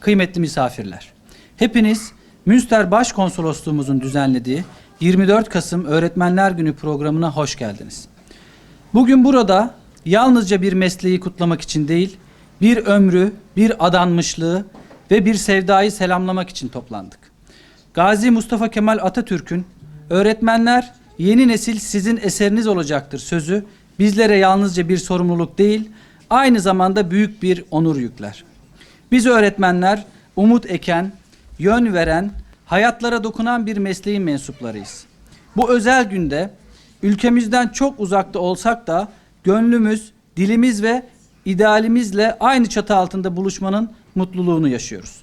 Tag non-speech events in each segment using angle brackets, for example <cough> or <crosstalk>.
Kıymetli misafirler, hepiniz Münster Başkonsolosluğumuzun düzenlediği 24 Kasım Öğretmenler Günü programına hoş geldiniz. Bugün burada yalnızca bir mesleği kutlamak için değil, bir ömrü, bir adanmışlığı ve bir sevdayı selamlamak için toplandık. Gazi Mustafa Kemal Atatürk'ün öğretmenler yeni nesil sizin eseriniz olacaktır sözü bizlere yalnızca bir sorumluluk değil, aynı zamanda büyük bir onur yükler. Biz öğretmenler umut eken, yön veren, hayatlara dokunan bir mesleğin mensuplarıyız. Bu özel günde ülkemizden çok uzakta olsak da gönlümüz, dilimiz ve idealimizle aynı çatı altında buluşmanın mutluluğunu yaşıyoruz.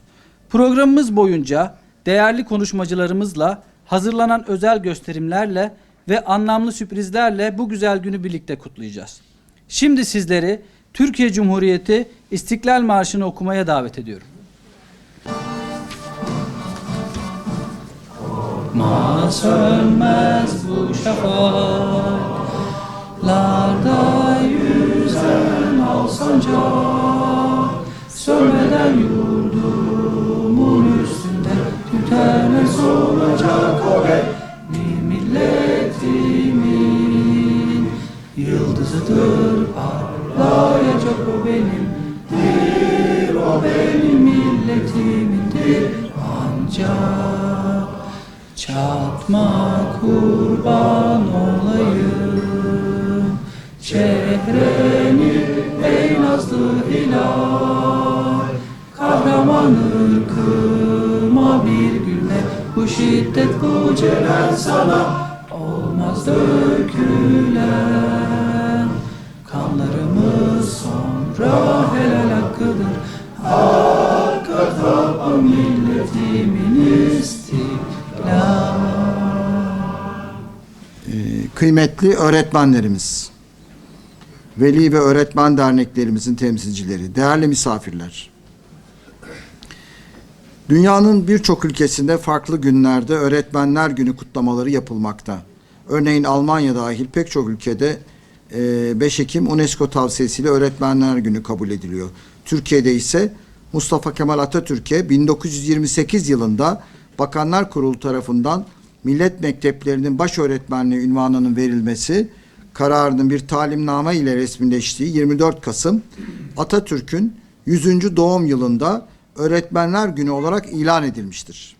Programımız boyunca değerli konuşmacılarımızla hazırlanan özel gösterimlerle ve anlamlı sürprizlerle bu güzel günü birlikte kutlayacağız. Şimdi sizleri Türkiye Cumhuriyeti İstiklal Marşı'nı okumaya davet ediyorum. Ma sönmez bu şafaklarda yüzen al sancak yurdumun üstünde tütenmez olacak o be parlayacak o benim dir o benim milletimindir ancak Çatma kurban olayım Çehreni ey nazlı hilal Kahraman ırkıma bir gülle Bu şiddet bu celal sana Olmaz dökülen kıymetli öğretmenlerimiz, veli ve öğretmen derneklerimizin temsilcileri, değerli misafirler. Dünyanın birçok ülkesinde farklı günlerde öğretmenler günü kutlamaları yapılmakta. Örneğin Almanya dahil pek çok ülkede e, 5 Ekim UNESCO tavsiyesiyle öğretmenler günü kabul ediliyor. Türkiye'de ise Mustafa Kemal Atatürk'e 1928 yılında Bakanlar Kurulu tarafından millet mekteplerinin baş öğretmenliği ünvanının verilmesi kararının bir talimname ile resmileştiği 24 Kasım Atatürk'ün 100. doğum yılında Öğretmenler Günü olarak ilan edilmiştir.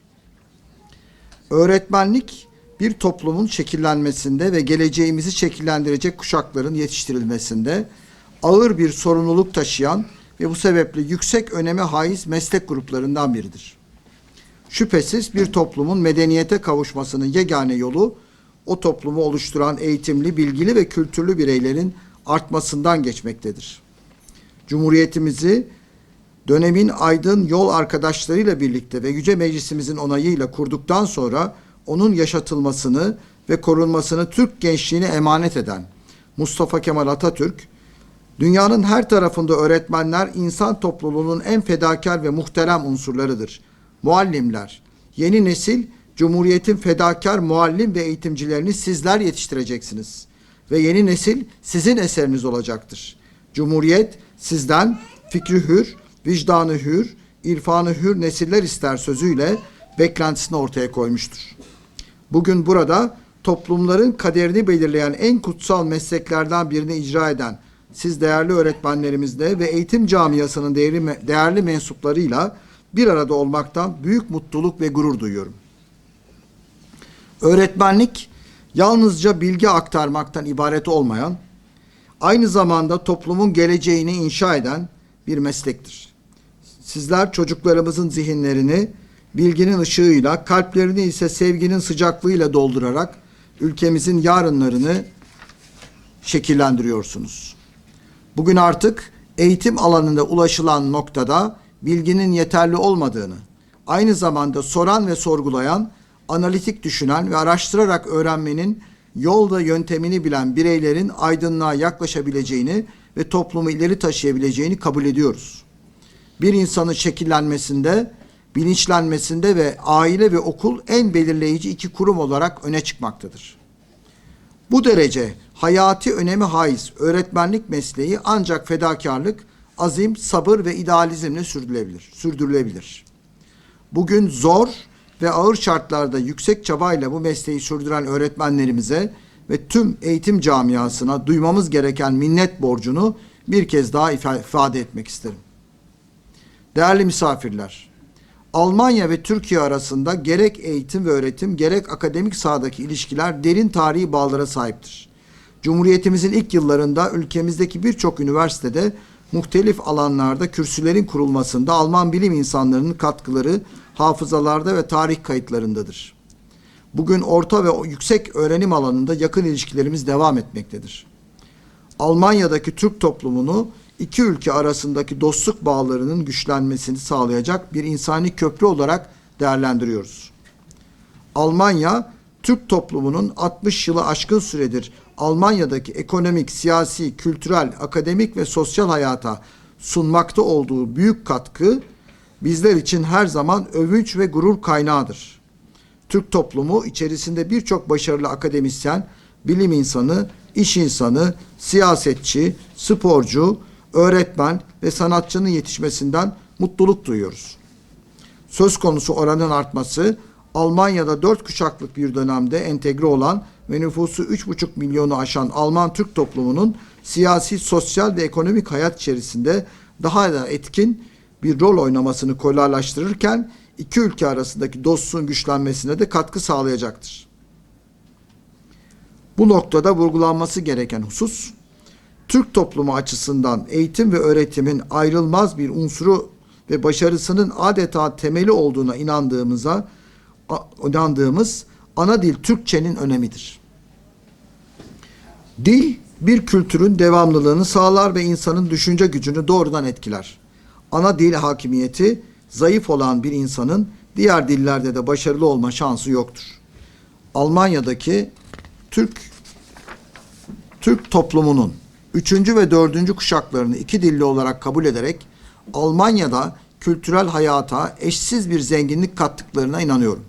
Öğretmenlik bir toplumun şekillenmesinde ve geleceğimizi şekillendirecek kuşakların yetiştirilmesinde ağır bir sorumluluk taşıyan ve bu sebeple yüksek öneme haiz meslek gruplarından biridir. Şüphesiz bir toplumun medeniyete kavuşmasının yegane yolu o toplumu oluşturan eğitimli, bilgili ve kültürlü bireylerin artmasından geçmektedir. Cumhuriyetimizi dönemin aydın yol arkadaşlarıyla birlikte ve Yüce Meclisimizin onayıyla kurduktan sonra onun yaşatılmasını ve korunmasını Türk gençliğine emanet eden Mustafa Kemal Atatürk, dünyanın her tarafında öğretmenler insan topluluğunun en fedakar ve muhterem unsurlarıdır. Muallimler, yeni nesil Cumhuriyet'in fedakar muallim ve eğitimcilerini sizler yetiştireceksiniz. Ve yeni nesil sizin eseriniz olacaktır. Cumhuriyet sizden fikri hür, vicdanı hür, irfanı hür nesiller ister sözüyle beklentisini ortaya koymuştur. Bugün burada toplumların kaderini belirleyen en kutsal mesleklerden birini icra eden siz değerli öğretmenlerimizle ve eğitim camiasının değerli, değerli mensuplarıyla bir arada olmaktan büyük mutluluk ve gurur duyuyorum. Öğretmenlik yalnızca bilgi aktarmaktan ibaret olmayan, aynı zamanda toplumun geleceğini inşa eden bir meslektir. Sizler çocuklarımızın zihinlerini bilginin ışığıyla, kalplerini ise sevginin sıcaklığıyla doldurarak ülkemizin yarınlarını şekillendiriyorsunuz. Bugün artık eğitim alanında ulaşılan noktada bilginin yeterli olmadığını, aynı zamanda soran ve sorgulayan, analitik düşünen ve araştırarak öğrenmenin yol ve yöntemini bilen bireylerin aydınlığa yaklaşabileceğini ve toplumu ileri taşıyabileceğini kabul ediyoruz. Bir insanın şekillenmesinde, bilinçlenmesinde ve aile ve okul en belirleyici iki kurum olarak öne çıkmaktadır. Bu derece hayati önemi haiz öğretmenlik mesleği ancak fedakarlık, azim, sabır ve idealizmle sürdürülebilir. sürdürülebilir. Bugün zor ve ağır şartlarda yüksek çabayla bu mesleği sürdüren öğretmenlerimize ve tüm eğitim camiasına duymamız gereken minnet borcunu bir kez daha ifa- ifade etmek isterim. Değerli misafirler, Almanya ve Türkiye arasında gerek eğitim ve öğretim gerek akademik sahadaki ilişkiler derin tarihi bağlara sahiptir. Cumhuriyetimizin ilk yıllarında ülkemizdeki birçok üniversitede muhtelif alanlarda kürsülerin kurulmasında Alman bilim insanlarının katkıları hafızalarda ve tarih kayıtlarındadır. Bugün orta ve yüksek öğrenim alanında yakın ilişkilerimiz devam etmektedir. Almanya'daki Türk toplumunu iki ülke arasındaki dostluk bağlarının güçlenmesini sağlayacak bir insani köprü olarak değerlendiriyoruz. Almanya, Türk toplumunun 60 yılı aşkın süredir Almanya'daki ekonomik, siyasi, kültürel, akademik ve sosyal hayata sunmakta olduğu büyük katkı bizler için her zaman övünç ve gurur kaynağıdır. Türk toplumu içerisinde birçok başarılı akademisyen, bilim insanı, iş insanı, siyasetçi, sporcu, öğretmen ve sanatçının yetişmesinden mutluluk duyuyoruz. Söz konusu oranın artması Almanya'da dört kuşaklık bir dönemde entegre olan ve nüfusu 3,5 milyonu aşan Alman Türk toplumunun siyasi, sosyal ve ekonomik hayat içerisinde daha da etkin bir rol oynamasını kolaylaştırırken iki ülke arasındaki dostluğun güçlenmesine de katkı sağlayacaktır. Bu noktada vurgulanması gereken husus, Türk toplumu açısından eğitim ve öğretimin ayrılmaz bir unsuru ve başarısının adeta temeli olduğuna inandığımıza inandığımız ana dil Türkçenin önemidir. Dil bir kültürün devamlılığını sağlar ve insanın düşünce gücünü doğrudan etkiler. Ana dil hakimiyeti zayıf olan bir insanın diğer dillerde de başarılı olma şansı yoktur. Almanya'daki Türk Türk toplumunun üçüncü ve dördüncü kuşaklarını iki dilli olarak kabul ederek Almanya'da kültürel hayata eşsiz bir zenginlik kattıklarına inanıyorum.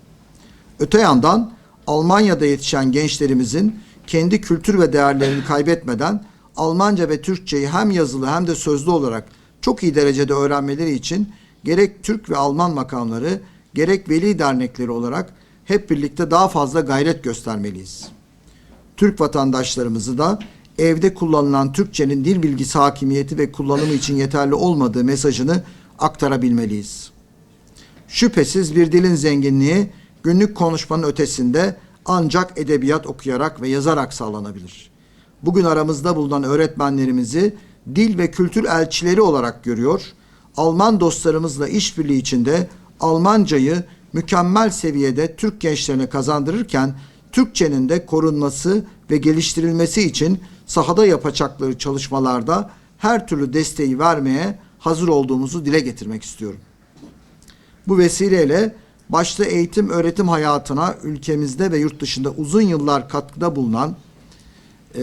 Öte yandan Almanya'da yetişen gençlerimizin kendi kültür ve değerlerini kaybetmeden Almanca ve Türkçeyi hem yazılı hem de sözlü olarak çok iyi derecede öğrenmeleri için gerek Türk ve Alman makamları gerek veli dernekleri olarak hep birlikte daha fazla gayret göstermeliyiz. Türk vatandaşlarımızı da evde kullanılan Türkçenin dil bilgisi hakimiyeti ve kullanımı için yeterli olmadığı mesajını aktarabilmeliyiz. Şüphesiz bir dilin zenginliği günlük konuşmanın ötesinde ancak edebiyat okuyarak ve yazarak sağlanabilir. Bugün aramızda bulunan öğretmenlerimizi dil ve kültür elçileri olarak görüyor. Alman dostlarımızla işbirliği içinde Almancayı mükemmel seviyede Türk gençlerine kazandırırken Türkçenin de korunması ve geliştirilmesi için sahada yapacakları çalışmalarda her türlü desteği vermeye hazır olduğumuzu dile getirmek istiyorum. Bu vesileyle başta eğitim öğretim hayatına ülkemizde ve yurt dışında uzun yıllar katkıda bulunan e,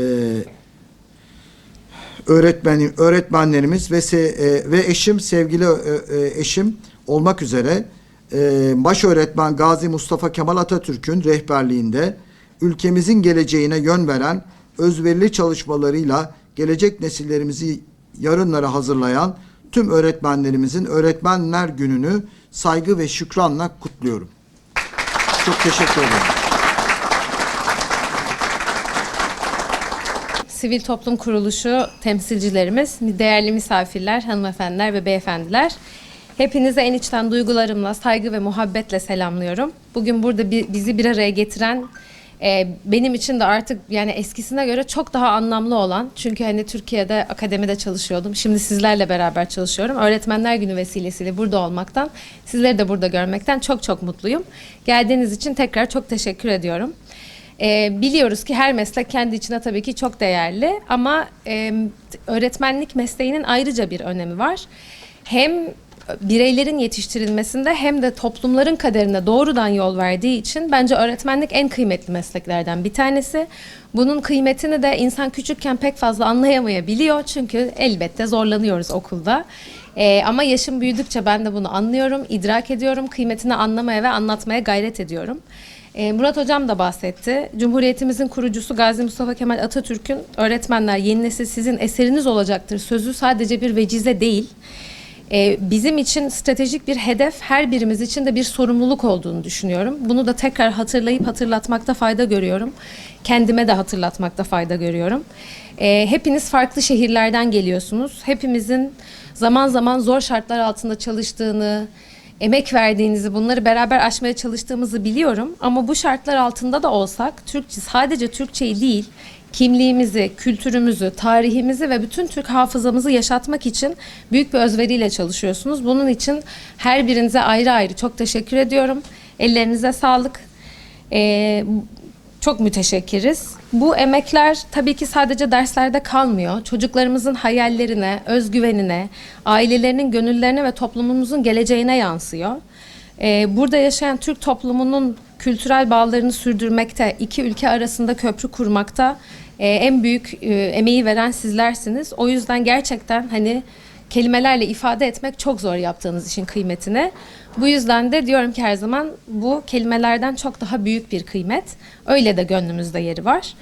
öğretmeni, öğretmenlerimiz ve se, e, ve eşim sevgili e, e, eşim olmak üzere e, baş öğretmen Gazi Mustafa Kemal Atatürk'ün rehberliğinde ülkemizin geleceğine yön veren özverili çalışmalarıyla gelecek nesillerimizi yarınlara hazırlayan tüm öğretmenlerimizin Öğretmenler Günü'nü saygı ve şükranla kutluyorum. Çok teşekkür ederim. Sivil Toplum Kuruluşu temsilcilerimiz, değerli misafirler, hanımefendiler ve beyefendiler. Hepinize en içten duygularımla, saygı ve muhabbetle selamlıyorum. Bugün burada bi- bizi bir araya getiren, e, benim için de artık yani eskisine göre çok daha anlamlı olan, çünkü hani Türkiye'de akademide çalışıyordum, şimdi sizlerle beraber çalışıyorum. Öğretmenler Günü vesilesiyle burada olmaktan, sizleri de burada görmekten çok çok mutluyum. Geldiğiniz için tekrar çok teşekkür ediyorum. Ee, biliyoruz ki her meslek kendi içinde tabii ki çok değerli ama e, öğretmenlik mesleğinin ayrıca bir önemi var. Hem bireylerin yetiştirilmesinde hem de toplumların kaderine doğrudan yol verdiği için bence öğretmenlik en kıymetli mesleklerden bir tanesi. Bunun kıymetini de insan küçükken pek fazla anlayamayabiliyor çünkü elbette zorlanıyoruz okulda. Ee, ama yaşım büyüdükçe ben de bunu anlıyorum, idrak ediyorum, kıymetini anlamaya ve anlatmaya gayret ediyorum. E, Murat Hocam da bahsetti. Cumhuriyetimizin kurucusu Gazi Mustafa Kemal Atatürk'ün öğretmenler yeni nesil sizin eseriniz olacaktır sözü sadece bir vecize değil. E, bizim için stratejik bir hedef her birimiz için de bir sorumluluk olduğunu düşünüyorum. Bunu da tekrar hatırlayıp hatırlatmakta fayda görüyorum. Kendime de hatırlatmakta fayda görüyorum. E, hepiniz farklı şehirlerden geliyorsunuz. Hepimizin zaman zaman zor şartlar altında çalıştığını, emek verdiğinizi, bunları beraber aşmaya çalıştığımızı biliyorum. Ama bu şartlar altında da olsak Türkçe sadece Türkçeyi değil, kimliğimizi, kültürümüzü, tarihimizi ve bütün Türk hafızamızı yaşatmak için büyük bir özveriyle çalışıyorsunuz. Bunun için her birinize ayrı ayrı çok teşekkür ediyorum. Ellerinize sağlık. Ee, çok müteşekkiriz. Bu emekler tabii ki sadece derslerde kalmıyor. Çocuklarımızın hayallerine, özgüvenine, ailelerinin gönüllerine ve toplumumuzun geleceğine yansıyor. Ee, burada yaşayan Türk toplumunun kültürel bağlarını sürdürmekte, iki ülke arasında köprü kurmakta e, en büyük e, emeği veren sizlersiniz. O yüzden gerçekten hani kelimelerle ifade etmek çok zor yaptığınız işin kıymetini. Bu yüzden de diyorum ki her zaman bu kelimelerden çok daha büyük bir kıymet. Öyle de gönlümüzde yeri var.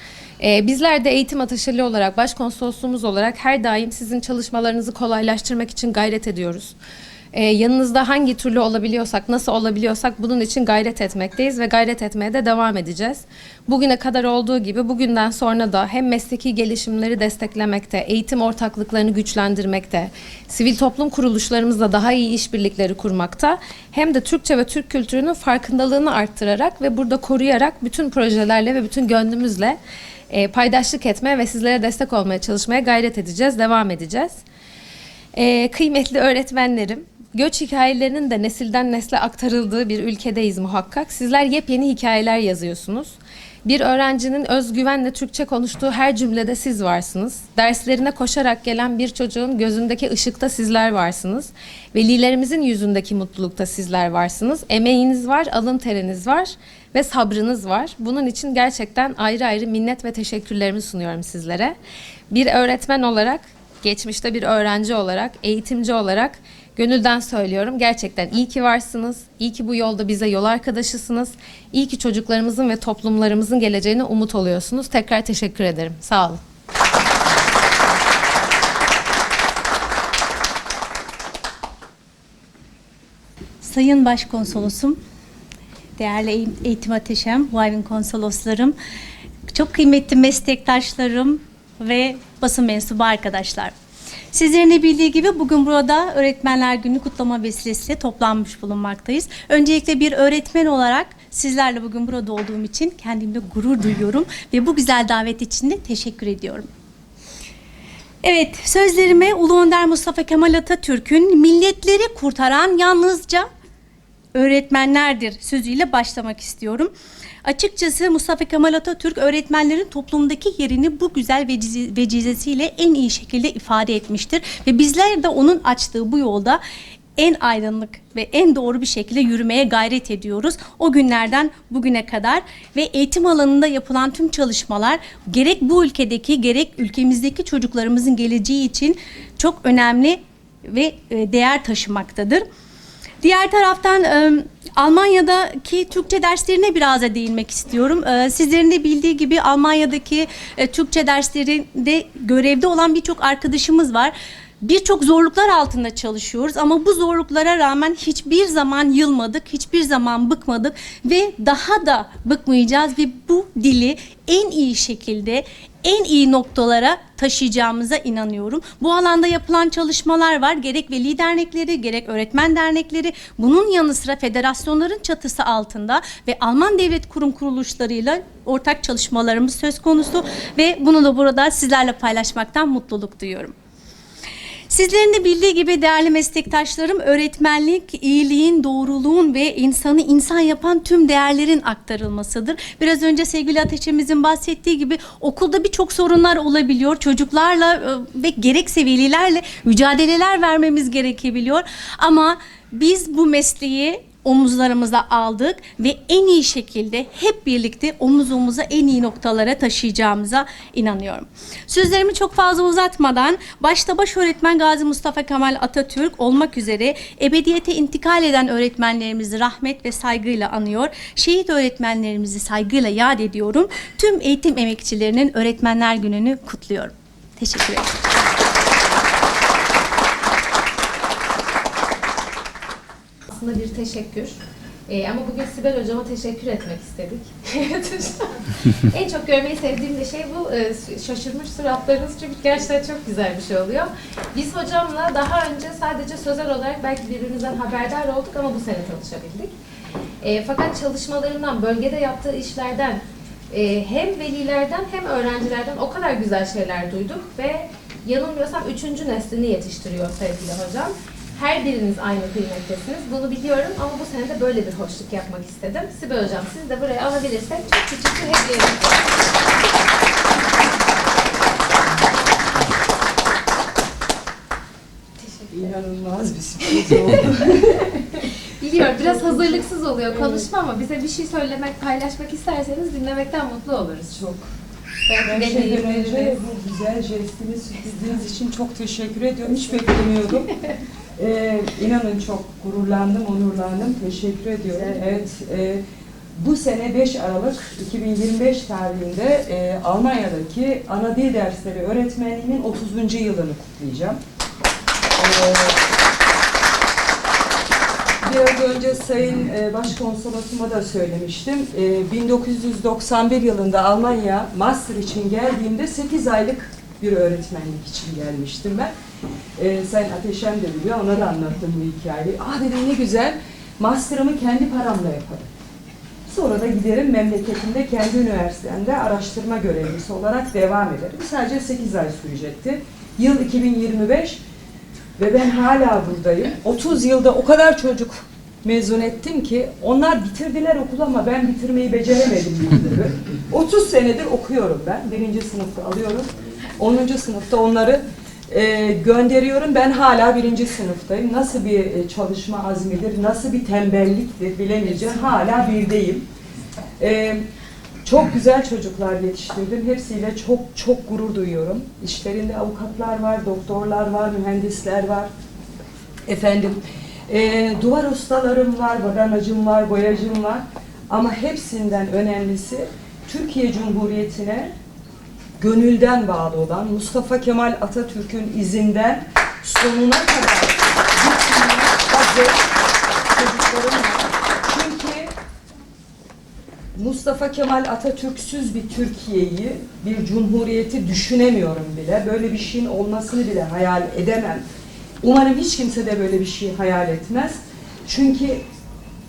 Ee, bizler de eğitim ateşeli olarak, başkonsolosluğumuz olarak her daim sizin çalışmalarınızı kolaylaştırmak için gayret ediyoruz. Ee, yanınızda hangi türlü olabiliyorsak, nasıl olabiliyorsak bunun için gayret etmekteyiz ve gayret etmeye de devam edeceğiz. Bugüne kadar olduğu gibi bugünden sonra da hem mesleki gelişimleri desteklemekte, eğitim ortaklıklarını güçlendirmekte, sivil toplum kuruluşlarımızla daha iyi işbirlikleri kurmakta, hem de Türkçe ve Türk kültürünün farkındalığını arttırarak ve burada koruyarak bütün projelerle ve bütün gönlümüzle e, paydaşlık etmeye ve sizlere destek olmaya çalışmaya gayret edeceğiz, devam edeceğiz. Ee, kıymetli öğretmenlerim, göç hikayelerinin de nesilden nesle aktarıldığı bir ülkedeyiz muhakkak. Sizler yepyeni hikayeler yazıyorsunuz. Bir öğrencinin özgüvenle Türkçe konuştuğu her cümlede siz varsınız. Derslerine koşarak gelen bir çocuğun gözündeki ışıkta sizler varsınız. Velilerimizin yüzündeki mutlulukta sizler varsınız. Emeğiniz var, alın teriniz var ve sabrınız var. Bunun için gerçekten ayrı ayrı minnet ve teşekkürlerimi sunuyorum sizlere. Bir öğretmen olarak geçmişte bir öğrenci olarak, eğitimci olarak gönülden söylüyorum. Gerçekten iyi ki varsınız. İyi ki bu yolda bize yol arkadaşısınız. İyi ki çocuklarımızın ve toplumlarımızın geleceğine umut oluyorsunuz. Tekrar teşekkür ederim. Sağ olun. Sayın Başkonsolosum, değerli eğitim ateşem, Huawei konsoloslarım, çok kıymetli meslektaşlarım ve basın mensubu arkadaşlar. Sizlerin de bildiği gibi bugün burada Öğretmenler Günü kutlama vesilesiyle toplanmış bulunmaktayız. Öncelikle bir öğretmen olarak sizlerle bugün burada olduğum için kendimle gurur duyuyorum ve bu güzel davet için de teşekkür ediyorum. Evet, sözlerime Ulu Önder Mustafa Kemal Atatürk'ün milletleri kurtaran yalnızca öğretmenlerdir sözüyle başlamak istiyorum. Açıkçası Mustafa Kemal Atatürk öğretmenlerin toplumdaki yerini bu güzel veciz- vecizesiyle en iyi şekilde ifade etmiştir. Ve bizler de onun açtığı bu yolda en aydınlık ve en doğru bir şekilde yürümeye gayret ediyoruz. O günlerden bugüne kadar ve eğitim alanında yapılan tüm çalışmalar gerek bu ülkedeki gerek ülkemizdeki çocuklarımızın geleceği için çok önemli ve e, değer taşımaktadır. Diğer taraftan e, Almanya'daki Türkçe derslerine biraz da değinmek istiyorum. E, sizlerin de bildiği gibi Almanya'daki e, Türkçe derslerinde görevde olan birçok arkadaşımız var. Birçok zorluklar altında çalışıyoruz ama bu zorluklara rağmen hiçbir zaman yılmadık, hiçbir zaman bıkmadık ve daha da bıkmayacağız ve bu dili en iyi şekilde en iyi noktalara taşıyacağımıza inanıyorum. Bu alanda yapılan çalışmalar var. Gerek veli dernekleri, gerek öğretmen dernekleri, bunun yanı sıra federasyonların çatısı altında ve Alman devlet kurum kuruluşlarıyla ortak çalışmalarımız söz konusu ve bunu da burada sizlerle paylaşmaktan mutluluk duyuyorum. Sizlerin de bildiği gibi değerli meslektaşlarım öğretmenlik iyiliğin, doğruluğun ve insanı insan yapan tüm değerlerin aktarılmasıdır. Biraz önce sevgili Ateşemizin bahsettiği gibi okulda birçok sorunlar olabiliyor. Çocuklarla e, ve gerekse velilerle mücadeleler vermemiz gerekebiliyor. Ama biz bu mesleği omuzlarımıza aldık ve en iyi şekilde hep birlikte omuz omuza en iyi noktalara taşıyacağımıza inanıyorum. Sözlerimi çok fazla uzatmadan başta baş öğretmen Gazi Mustafa Kemal Atatürk olmak üzere ebediyete intikal eden öğretmenlerimizi rahmet ve saygıyla anıyor. Şehit öğretmenlerimizi saygıyla yad ediyorum. Tüm eğitim emekçilerinin Öğretmenler Günü'nü kutluyorum. Teşekkür ederim. Aslında bir teşekkür. Ee, ama bugün Sibel Hocama teşekkür etmek istedik. <laughs> en çok görmeyi sevdiğim de şey bu e, şaşırmış suratlarınız çünkü gerçekten çok güzel bir şey oluyor. Biz hocamla daha önce sadece sözel olarak belki birbirimizden haberdar olduk ama bu sene tanışabildik. E, fakat çalışmalarından, bölgede yaptığı işlerden e, hem velilerden hem öğrencilerden o kadar güzel şeyler duyduk ve yanılmıyorsam üçüncü neslini yetiştiriyor sevgili hocam. Her biriniz aynı kıymettesiniz. Bunu biliyorum ama bu sene de böyle bir hoşluk yapmak istedim. Sibel Hocam siz de buraya alabilirsek çok küçük bir hediyemiz var. İnanılmaz bir sürpriz oldu. <laughs> Biliyorum biraz hazırlıksız oluyor konuşma ama bize bir şey söylemek, paylaşmak isterseniz dinlemekten mutlu oluruz. Çok. Belki Her şeyden önce bu güzel jestini sürpriziniz için çok teşekkür ediyorum. Hiç beklemiyordum. <laughs> Ee, inanın çok gururlandım, onurlandım. Teşekkür ediyorum. Evet, e, bu sene 5 Aralık 2025 tarihinde e, Almanya'daki ana dil dersleri öğretmenliğinin 30. yılını kutlayacağım. Ee, Biraz önce Sayın e, Başkonsolosuma da söylemiştim. E, 1991 yılında Almanya master için geldiğimde 8 aylık bir öğretmenlik için gelmiştim ben. E, Sayın Ateşen de biliyor, ona da anlattım bu hikayeyi. Aa dedim ne güzel, master'ımı kendi paramla yaparım. Sonra da giderim memleketimde kendi üniversitemde araştırma görevlisi olarak devam ederim. Sadece 8 ay sürecekti. Yıl 2025 ve ben hala buradayım. 30 yılda o kadar çocuk mezun ettim ki onlar bitirdiler okulu ama ben bitirmeyi beceremedim bir türlü. 30 senedir okuyorum ben. Birinci sınıfta alıyorum. 10. sınıfta onları e, gönderiyorum. Ben hala birinci sınıftayım. Nasıl bir e, çalışma azmidir, nasıl bir tembelliktir bilemeyeceğim. Hala birdeyim. E, çok güzel çocuklar yetiştirdim. Hepsiyle çok çok gurur duyuyorum. İşlerinde avukatlar var, doktorlar var, mühendisler var. Efendim, e, duvar ustalarım var, badanacım var, boyacım var. Ama hepsinden önemlisi Türkiye Cumhuriyeti'ne gönülden bağlı olan Mustafa Kemal Atatürk'ün izinden sonuna kadar. Çünkü Mustafa Kemal Atatürk'süz bir Türkiye'yi, bir cumhuriyeti düşünemiyorum bile. Böyle bir şeyin olmasını bile hayal edemem. Umarım hiç kimse de böyle bir şey hayal etmez. Çünkü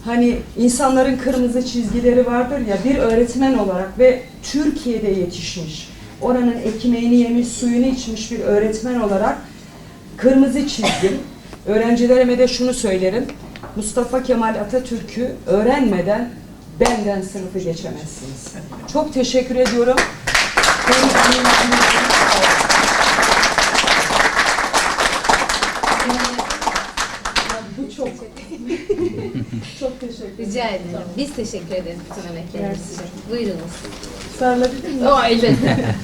hani insanların kırmızı çizgileri vardır ya bir öğretmen olarak ve Türkiye'de yetişmiş, oranın ekmeğini yemiş, suyunu içmiş bir öğretmen olarak kırmızı çizgim. Öğrencilerime de şunu söylerim. Mustafa Kemal Atatürk'ü öğrenmeden benden sınıfı geçemezsiniz. Çok teşekkür ediyorum. Çok. teşekkür ederim. Rica ederim. Biz teşekkür ederiz bütün emekleriniz için. Buyurunuz. Sarılabilir miyim? O elbette.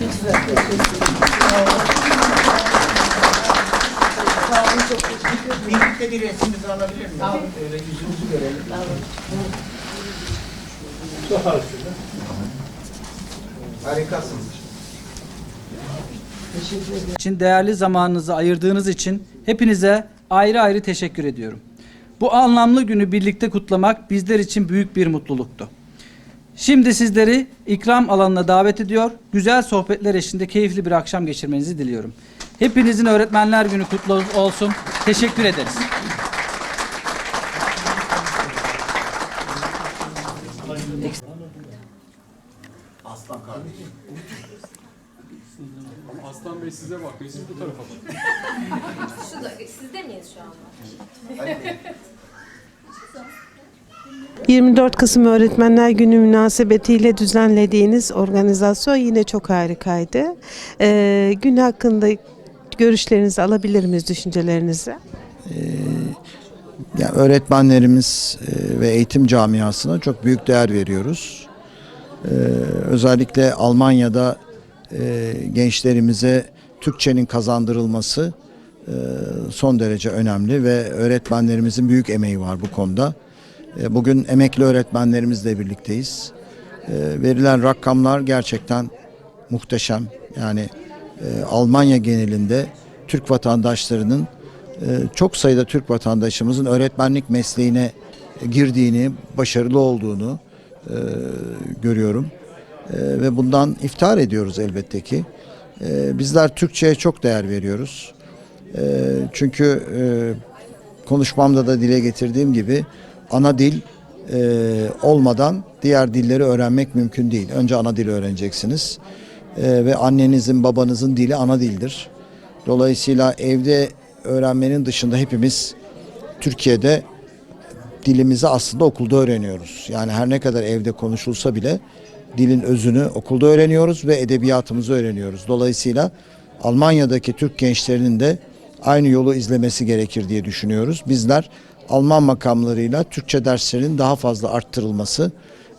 Sağ olun, çok teşekkür ederim. Birlikte bir resmimizi alabilir miyim? Öyle yüzümüzü görelim. Çok harikasın. Harikasınız. Teşekkür ederim. için değerli zamanınızı ayırdığınız için hepinize ayrı ayrı teşekkür ediyorum. Bu anlamlı günü birlikte kutlamak bizler için büyük bir mutluluktu. Şimdi sizleri ikram alanına davet ediyor. Güzel sohbetler eşliğinde keyifli bir akşam geçirmenizi diliyorum. Hepinizin Öğretmenler Günü kutlu olsun. Teşekkür ederiz. Aslan Bey size bakıyor, siz bu tarafa bakın. Şu da, sizde miyiz şu anda? 24 Kasım Öğretmenler Günü münasebetiyle düzenlediğiniz organizasyon yine çok harikaydı. Ee, gün hakkında görüşlerinizi alabilir miyiz, düşüncelerinizi? Yani öğretmenlerimiz e, ve eğitim camiasına çok büyük değer veriyoruz. Ee, özellikle Almanya'da e, gençlerimize Türkçenin kazandırılması e, son derece önemli ve öğretmenlerimizin büyük emeği var bu konuda. E, bugün emekli öğretmenlerimizle birlikteyiz. E, verilen rakamlar gerçekten muhteşem. Yani e, Almanya genelinde Türk vatandaşlarının çok sayıda Türk vatandaşımızın öğretmenlik mesleğine girdiğini, başarılı olduğunu görüyorum. Ve bundan iftihar ediyoruz elbette ki. Bizler Türkçe'ye çok değer veriyoruz. Çünkü konuşmamda da dile getirdiğim gibi ana dil e, olmadan diğer dilleri öğrenmek mümkün değil. Önce ana dili öğreneceksiniz. E, ve annenizin babanızın dili ana dildir. Dolayısıyla evde öğrenmenin dışında hepimiz Türkiye'de dilimizi aslında okulda öğreniyoruz. Yani her ne kadar evde konuşulsa bile dilin özünü okulda öğreniyoruz ve edebiyatımızı öğreniyoruz. Dolayısıyla Almanya'daki Türk gençlerinin de aynı yolu izlemesi gerekir diye düşünüyoruz. Bizler Alman makamlarıyla Türkçe derslerinin daha fazla arttırılması,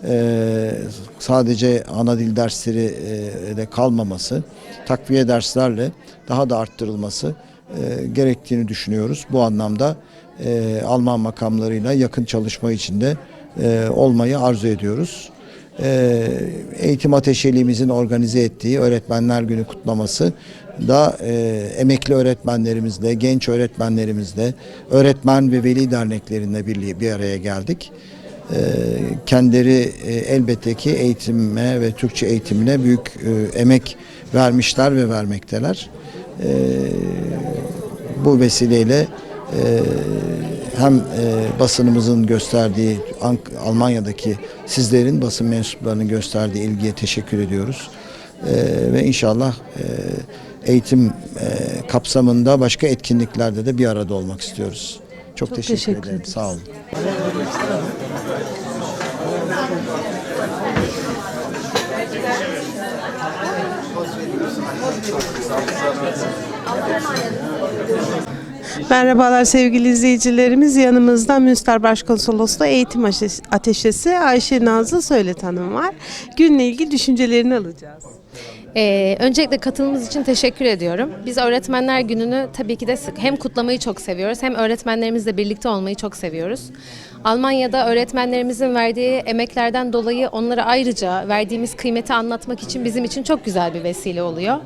eee, sadece ana dil dersleri eee, de kalmaması, takviye derslerle daha da arttırılması eee, gerektiğini düşünüyoruz. Bu anlamda Alman makamlarıyla yakın çalışma içinde olmayı arzu ediyoruz. Eee, eğitim ateşeliğimizin organize ettiği Öğretmenler Günü kutlaması da eee, emekli öğretmenlerimizle, genç öğretmenlerimizle, öğretmen ve veli derneklerinde bir, bir araya geldik. Eee, kendileri e, elbette ki eğitime ve Türkçe eğitimine büyük e, emek vermişler ve vermekteler. Eee, bu vesileyle e, hem e, basınımızın gösterdiği Ank- Almanya'daki sizlerin basın mensuplarının gösterdiği ilgiye teşekkür ediyoruz. E, ve inşallah e, eğitim e, kapsamında başka etkinliklerde de bir arada olmak istiyoruz. Çok, Çok teşekkür, teşekkür ederim. ederiz. Sağ olun. Merhabalar sevgili izleyicilerimiz. Yanımızda Münster Başkonsolosluğu Eğitim Ateş- Ateşesi Ayşe Nazlı Söylet var. Günle ilgili düşüncelerini alacağız. Ee, öncelikle katılımınız için teşekkür ediyorum. Biz Öğretmenler Günü'nü tabii ki de hem kutlamayı çok seviyoruz hem öğretmenlerimizle birlikte olmayı çok seviyoruz. Almanya'da öğretmenlerimizin verdiği emeklerden dolayı onlara ayrıca verdiğimiz kıymeti anlatmak için bizim için çok güzel bir vesile oluyor.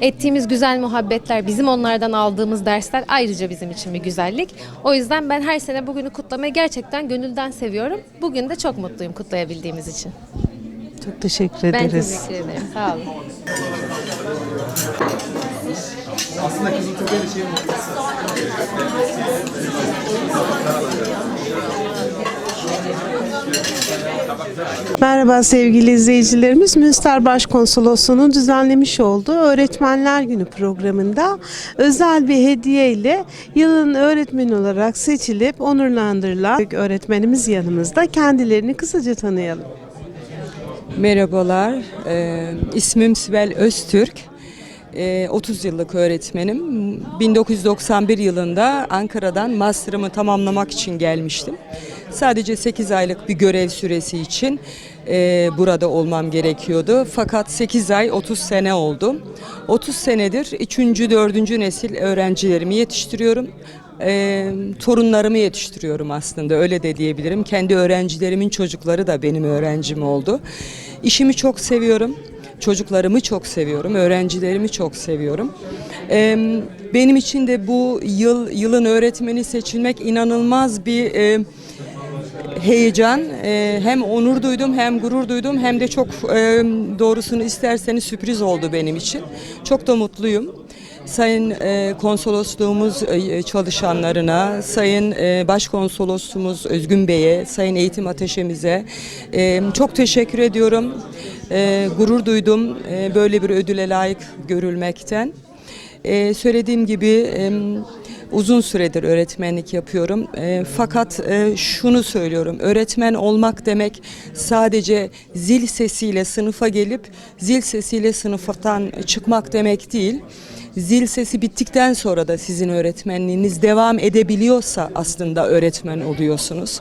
Ettiğimiz güzel muhabbetler, bizim onlardan aldığımız dersler ayrıca bizim için bir güzellik. O yüzden ben her sene bugünü kutlamayı gerçekten gönülden seviyorum. Bugün de çok mutluyum kutlayabildiğimiz için. Çok teşekkür Ben ederiz. teşekkür ederim. Sağ olun. Merhaba sevgili izleyicilerimiz. Münster Başkonsolosluğu'nun düzenlemiş olduğu Öğretmenler Günü programında özel bir hediye ile yılın öğretmeni olarak seçilip onurlandırılan öğretmenimiz yanımızda. Kendilerini kısaca tanıyalım. Merhabalar, ee, ismim Sibel Öztürk. Ee, 30 yıllık öğretmenim. 1991 yılında Ankara'dan master'ımı tamamlamak için gelmiştim. Sadece 8 aylık bir görev süresi için e, burada olmam gerekiyordu. Fakat 8 ay 30 sene oldu. 30 senedir 3. 4. nesil öğrencilerimi yetiştiriyorum. Ee, torunlarımı yetiştiriyorum aslında öyle de diyebilirim. Kendi öğrencilerimin çocukları da benim öğrencim oldu. İşimi çok seviyorum. Çocuklarımı çok seviyorum, öğrencilerimi çok seviyorum. Benim için de bu yıl yılın öğretmeni seçilmek inanılmaz bir e, heyecan. Hem onur duydum hem gurur duydum hem de çok e, doğrusunu isterseniz sürpriz oldu benim için. Çok da mutluyum. Sayın e, konsolosluğumuz e, çalışanlarına, Sayın e, Başkonsolosumuz Özgün Bey'e, Sayın Eğitim Ateşemize e, çok teşekkür ediyorum. E, gurur duydum e, böyle bir ödüle layık görülmekten. E, söylediğim gibi e, uzun süredir öğretmenlik yapıyorum. E, fakat e, şunu söylüyorum. Öğretmen olmak demek sadece zil sesiyle sınıfa gelip zil sesiyle sınıftan çıkmak demek değil. Zil sesi bittikten sonra da sizin öğretmenliğiniz devam edebiliyorsa aslında öğretmen oluyorsunuz.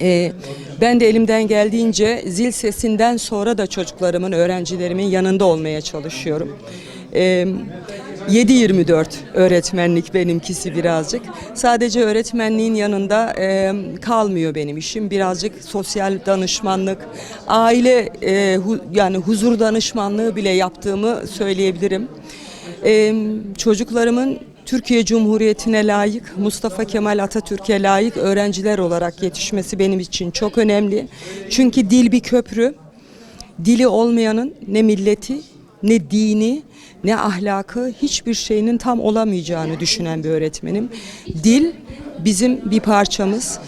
Ee, ben de elimden geldiğince zil sesinden sonra da çocuklarımın, öğrencilerimin yanında olmaya çalışıyorum. Ee, 7-24 öğretmenlik benimkisi birazcık. Sadece öğretmenliğin yanında e, kalmıyor benim işim. Birazcık sosyal danışmanlık, aile e, hu- yani huzur danışmanlığı bile yaptığımı söyleyebilirim. Ee, çocuklarımın Türkiye Cumhuriyeti'ne layık, Mustafa Kemal Atatürk'e layık öğrenciler olarak yetişmesi benim için çok önemli. Çünkü dil bir köprü. Dili olmayanın ne milleti, ne dini, ne ahlakı, hiçbir şeyinin tam olamayacağını düşünen bir öğretmenim. Dil bizim bir parçamız.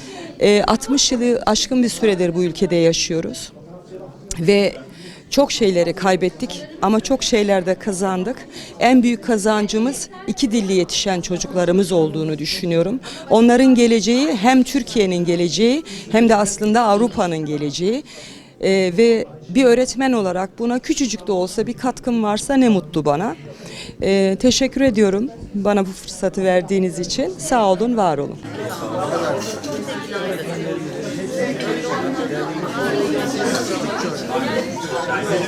Ee, 60 yılı aşkın bir süredir bu ülkede yaşıyoruz ve çok şeyleri kaybettik ama çok şeyler de kazandık. En büyük kazancımız iki dilli yetişen çocuklarımız olduğunu düşünüyorum. Onların geleceği hem Türkiye'nin geleceği hem de aslında Avrupa'nın geleceği. Ee, ve bir öğretmen olarak buna küçücük de olsa bir katkım varsa ne mutlu bana. Ee, teşekkür ediyorum bana bu fırsatı verdiğiniz için. Sağ olun, var olun. Yani,